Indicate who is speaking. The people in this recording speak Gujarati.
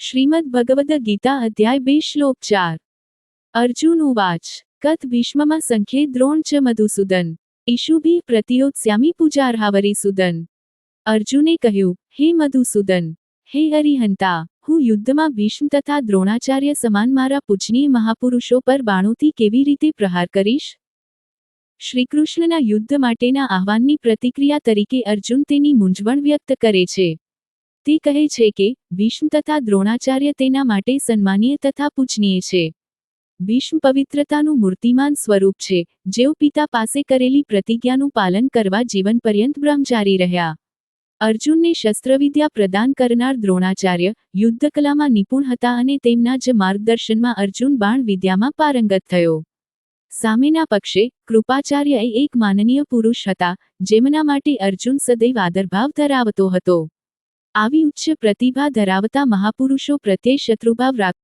Speaker 1: શ્રીમદ ભગવદ ગીતા અધ્યાય બે શ્લોક ચાર. અર્જુન ઉવાચ. કથ ભીષ્મમાં સંખ્યે દ્રોણ ચ મધુસૂદન. ઈશુભી પ્રતિયોત્સ્યામી પૂજાર્હાવરી સુદન. અર્જુને કહ્યું, હે મધુસૂદન. હે હરિહંતા. હું યુદ્ધમાં ભીષ્મ તથા દ્રોણાચાર્ય સમાન મારા પૂજનીય મહાપુરુષો પર બાણોથી કેવી રીતે પ્રહાર કરીશ? શ્રીકૃષ્ણના યુદ્ધ માટેના આહ્વાનની પ્રતિક્રિયા તરીકે અર્જુન તેની મૂંઝવણ વ્યક્ત કરે છે. તે કહે છે કે ભીષ્મ તથા દ્રોણાચાર્ય તેના માટે સન્માનીય તથા પૂજનીય છે. ભીષ્મ પવિત્રતાનું મૂર્તિમાન સ્વરૂપ છે, જેઓ પિતા પાસે કરેલી પ્રતિજ્ઞાનું પાલન કરવા જીવન પર્યંત બ્રહ્મચારી રહ્યા. અર્જુનને શસ્ત્રવિદ્યા પ્રદાન કરનાર દ્રોણાચાર્ય યુદ્ધકલામાં નિપુણ હતા અને તેમના જ માર્ગદર્શનમાં અર્જુન બાણ વિદ્યામાં પારંગત થયો. સામેના પક્ષે કૃપાચાર્ય એ એક માનનીય પુરુષ હતા, જેમના માટે અર્જુન સદૈવ આદરભાવ ધરાવતો હતો. આવી ઉચ્ચ પ્રતિભા ધરાવતા મહાપુરુષો પ્રત્યે શત્રુભાવ રાખ